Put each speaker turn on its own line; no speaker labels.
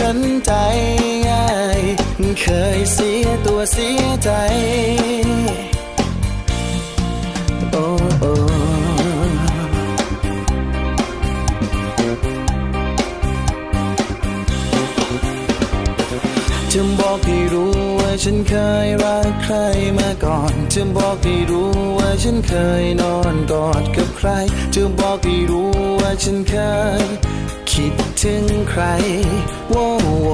ฉันใจง่าย เคยเสียตัวเสียใจโอ้โอ้จะบอกให้รู้ว่าฉันเคยรักใครมาก่อนจะบอกให้รู้ว่าฉันเคยนอนกอดกับใครจะบอกให้รู้ว่าฉันเคย ใครโว้โว